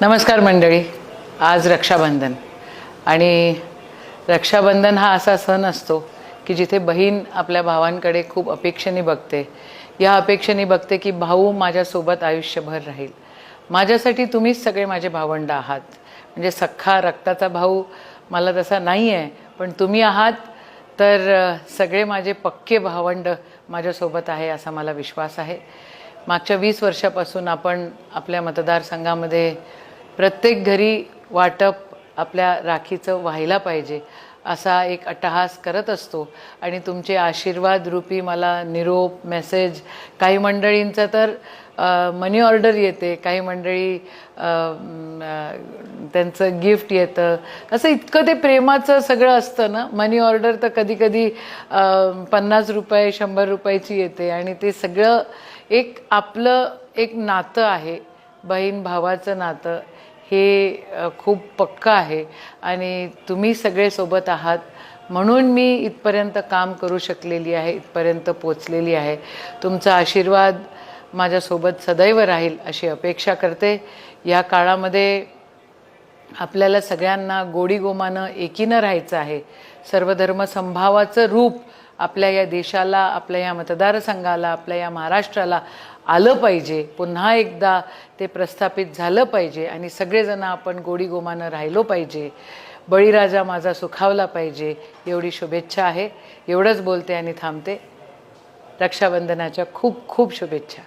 नमस्कार मंडळी. आज रक्षाबंधन. आणि रक्षाबंधन हा असा सण असतो की जिथे बहीण आपल्या भावांकडे खूप अपेक्षेने बघते. या अपेक्षेने बघते की भाऊ माझ्यासोबत आयुष्यभर राहील. माझ्यासाठी तुम्हीच सगळे माझे भावंड आहात. म्हणजे सख्खा रक्ताचा भाऊ मला तसा नाही आहे पण तुम्ही आहात तर सगळे माझे पक्के भावंड माझ्यासोबत आहे असा मला विश्वास आहे. मागच्या वीस वर्षापासून आपण आपल्या मतदारसंघामध्ये प्रत्येक घरी वाटप आपल्या राखीचं व्हायला पाहिजे असा एक अट्टहास करत असतो. आणि तुमचे आशीर्वाद रूपी मला निरोप मेसेज काही मंडळींचं तर मनी ऑर्डर येते. काही मंडळी त्यांचं गिफ्ट येतं. असं इतकं ते प्रेमाचं सगळं असतं ना. मनी ऑर्डर तर कधी कधी पन्नास रुपये शंभर रुपयाची येते. आणि ते सगळं एक आपलं एक नातं आहे. बहीण भावाचं नातं. हे खूप पक्कं आहे आणि तुम्ही सगळे सोबत आहात. म्हणून मी इथपर्यंत काम करू शकलेली आहे इथपर्यंत पोचलेली आहे. तुमचा आशीर्वाद माझ्यासोबत सदैव राहील अशी अपेक्षा करते. या काळामध्ये आपल्याला सगळ्यांना गोडी गोमानं एकीनं राहायचं आहे. सर्वधर्म संभावाचं रूप आपल्या या देशाला आपल्या या मतदारसंघाला आपल्या या महाराष्ट्राला आलं पाहिजे. पुन्हा एकदा ते प्रस्थापित झालं पाहिजे आणि सगळेजण आपण गोडी गोमानं राहिलो पाहिजे. बळीराजा माझा सुखावला पाहिजे. एवढी शुभेच्छा आहे. एवढंच बोलते आणि थांबते. रक्षाबंधनाच्या खूप खूप शुभेच्छा.